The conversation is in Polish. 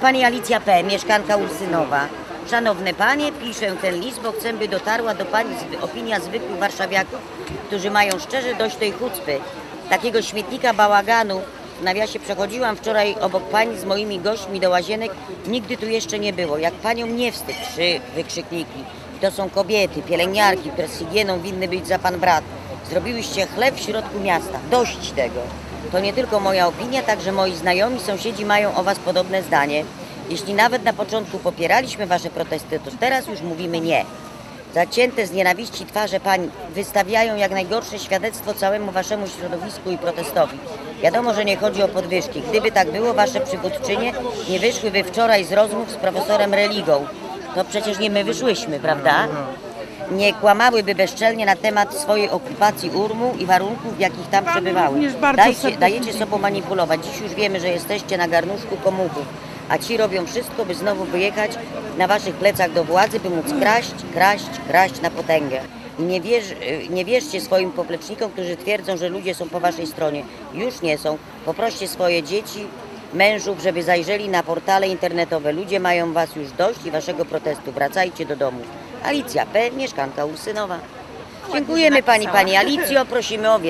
Pani Alicja P., mieszkanka Ursynowa. Szanowne Panie, piszę ten list, bo chcę, by dotarła do Pani opinia zwykłych warszawiaków, którzy mają szczerze dość tej chucpy. Takiego śmietnika bałaganu, w nawiasie przechodziłam wczoraj obok Pani z moimi gośćmi do łazienek, nigdy tu jeszcze nie było. Jak Panią nie wstyd, trzy wykrzykniki. To są kobiety, pielęgniarki, które z higieną winny być za Pan brat. Zrobiłyście chleb w środku miasta. Dość tego. To nie tylko moja opinia, także moi znajomi, sąsiedzi mają o Was podobne zdanie. Jeśli nawet na początku popieraliśmy Wasze protesty, to teraz już mówimy nie. Zacięte z nienawiści twarze pań wystawiają jak najgorsze świadectwo całemu Waszemu środowisku i protestowi. Wiadomo, że nie chodzi o podwyżki. Gdyby tak było, Wasze przywódczynie nie wyszłyby wczoraj z rozmów z profesorem Religą. To przecież nie my wyszłyśmy, prawda? Nie kłamałyby bezczelnie na temat swojej okupacji Urmu i warunków, w jakich tam przebywały. Dajcie, dajecie sobą manipulować. Dziś już wiemy, że jesteście na garnuszku komuchów, a ci robią wszystko, by znowu wyjechać na waszych plecach do władzy, by móc kraść, kraść, kraść na potęgę. I nie, wierz, nie wierzcie swoim poplecznikom, którzy twierdzą, że ludzie są po waszej stronie. Już nie są. Poproście swoje dzieci, mężów, żeby zajrzeli na portale internetowe. Ludzie mają was już dość i waszego protestu. Wracajcie do domu. Alicja P., mieszkanka Ursynowa. Dziękujemy pani, pani Alicjo. Prosimy o wie-